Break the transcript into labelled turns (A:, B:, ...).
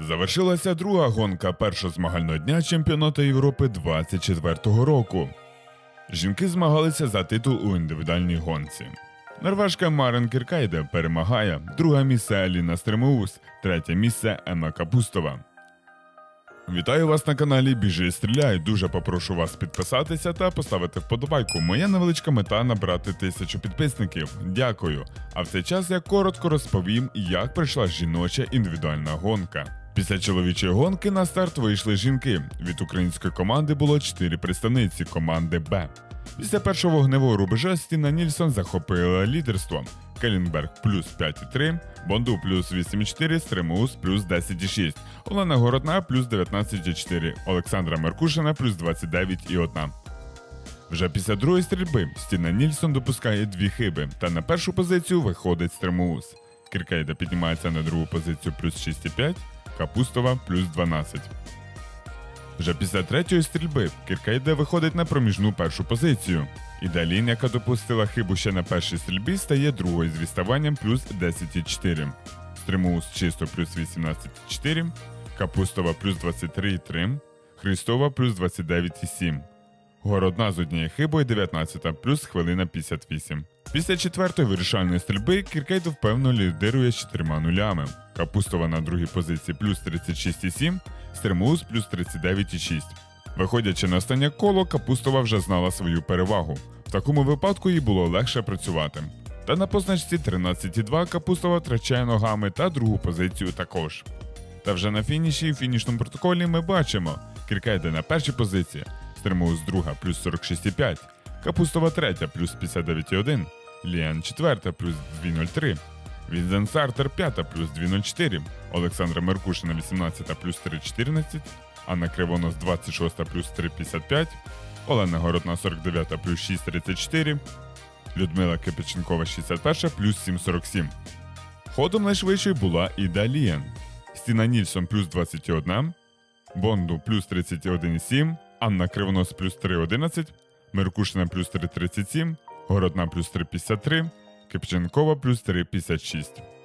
A: Завершилася друга гонка першого змагального дня чемпіонату Європи 24-го року. Жінки змагалися за титул у індивідуальній гонці. Норвежка Марен Кіркайде перемагає, друге місце Аліна Стремоус, третє місце Емма Капустова. Вітаю вас на каналі Біжи і стріляй. Дуже попрошу вас підписатися та поставити вподобайку. Моя невеличка мета набрати тисячу підписників. Дякую. А в цей час я коротко розповім, як пройшла жіноча індивідуальна гонка. Після чоловічої гонки на старт вийшли жінки. Від української команди було 4 представниці команди Б. Після першого вогневого рубежа Стіна Нільсон захопила лідерство. Келінберг плюс 5,3, Бонду плюс 8,4, Стремус плюс 10,6, Олена Городна плюс 19,4, Олександра Меркушина плюс 29,1. Вже після другої стрільби Стіна Нільсон допускає дві хиби, та на першу позицію виходить Стремоус. Кіркейда піднімається на другу позицію плюс 6,5, Капустова плюс 12. Вже після третьої стрільби Кіркейде виходить на проміжну першу позицію. І Далін, яка допустила хибу ще на першій стрільбі, стає другою з відставанням плюс 10,4. Стримус чисто плюс 18,4, Капустова плюс 23,3, Христова плюс 29,7. Городна з однією хибою 19 плюс хвилина 58. Після четвертої вирішальної стрільби Кіркейдо впевнено лідирує з чотирма нулями. Капустова на другій позиції плюс 36,7, Стримус плюс 39,6. Виходячи на останнє коло, Капустова вже знала свою перевагу. В такому випадку їй було легше працювати. Та на позначці 13,2 Капустова втрачає ногами та другу позицію також. Та вже на фініші і фінішному протоколі ми бачимо Кіркейде на першій позиції, Стримус друга плюс 46,5, Капустова третя плюс 59,1, Ліан четверта плюс 2,03, Вінзен Сартер п'ята плюс 2,04, Олександра Меркушина 18 плюс 3,14, Анна Кривонос 26 плюс 3,55, Олена Городна 49 плюс 6,34, Людмила Кипяченкова 61 плюс 7,47. Ходом найшвидшою була Іда Лієн. Стіна Нільсон плюс 21, Бонду плюс 31,7, Анна Кривонос плюс 3,11, Меркушина плюс 3,37, Городна плюс 3,53, Кипченкова плюс 3,56.